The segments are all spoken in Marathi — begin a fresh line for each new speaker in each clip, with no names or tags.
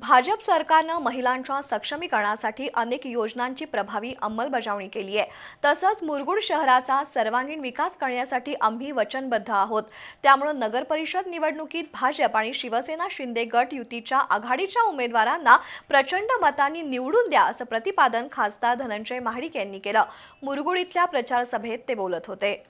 भाजप सरकारनं महिलांच्या सक्षमीकरणासाठी अनेक योजनांची प्रभावी अंमलबजावणी केली आहे. तसंच मुरगुड शहराचा सर्वांगीण विकास करण्यासाठी आम्ही वचनबद्ध आहोत. त्यामुळे नगर परिषद निवडणुकीत भाजप आणि शिवसेना शिंदे गट युतीच्या आघाडीच्या उमेदवारांना प्रचंड मतांनी निवडून द्या असं प्रतिपादन खासदार धनंजय महाडिक यांनी केलं. मुरगुड इथल्या प्रचार सभेत ते बोलत होते.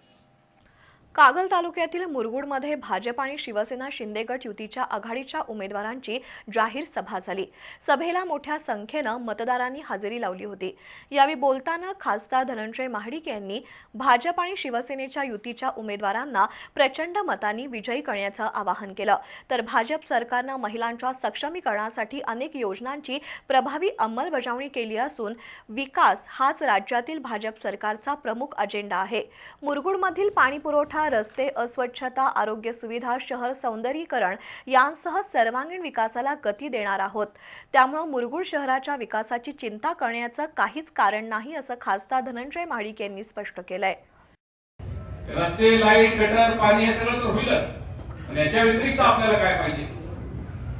कागल तालुक्यातील मुरगुडमध्ये भाजप आणि शिवसेना शिंदे गट युतीच्या आघाडीच्या उमेदवारांची जाहीर सभा झाली. सभेला मोठ्या संख्येनं मतदारांनी हजेरी लावली होती. यावेळी बोलताना खासदार धनंजय महाडिक यांनी भाजप आणि शिवसेनेच्या युतीच्या उमेदवारांना प्रचंड मतांनी विजयी करण्याचं आवाहन केलं. तर भाजप सरकारनं महिलांच्या सक्षमीकरणासाठी अनेक योजनांची प्रभावी अंमलबजावणी केली असून विकास हाच राज्यातील भाजप सरकारचा प्रमुख अजेंडा आहे. मुरगुडमधील पाणीपुरवठा पुरवठा रस्ते अस्वच्छता आरोग्य सुविधा शहर सौंदर्यीकरण यांसह सर्वांगीण विकासाला गती देणार आहोत. त्यामुळे मुरगुड शहराच्या विकासाची चिंता करण्याचं काहीच कारण नाही असं खासदार धनंजय महाडिक यांनी स्पष्ट केलंय.
रस्ते लाइट गटर पाणी हे सगळं तर होईलच. पण याच्या व्यतिरिक्त आपल्याला काय पाहिजे?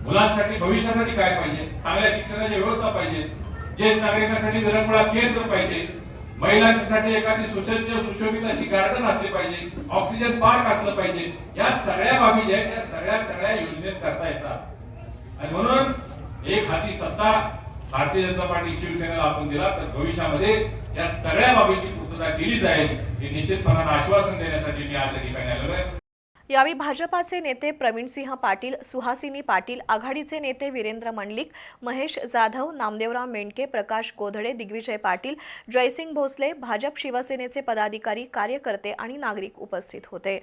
मुलांसाठी भविष्यासाठी काय पाहिजे? चांगल्या शिक्षणाची व्यवस्था पाहिजे. ज्येष्ठ नागरिकांसाठी विरंगुळा केंद्र पाहिजे. महिलांच्यासाठी एखादी सुसज्ज सुशोभित अशी गार्डन असली पाहिजे ऑक्सिजन पार्क असलं पाहिजे या सगळ्या बाबी ज्या आहेत त्या सगळ्या सगळ्या योजनेत करता येतात. आणि म्हणून एक हाती सत्ता भारतीय जनता पार्टी शिवसेनेला आपण दिला तर भविष्यामध्ये या सगळ्या बाबीची पूर्तता केली जाईल हे निश्चितपणानं आश्वासन देण्यासाठी मी आज या ठिकाणी आलेलो आहे.
यावेळी भाजपाचे नेते प्रवीणसिंह पाटील सुहासिनी पाटील आघाडीचे नेते वीरेंद्र मंडलिक महेश जाधव नामदेवराव मेंडके प्रकाश गोधडे दिग्विजय पाटील जयसिंग भोसले भाजप शिवसेनेचे पदाधिकारी कार्यकर्ते आणि नागरिक उपस्थित होते.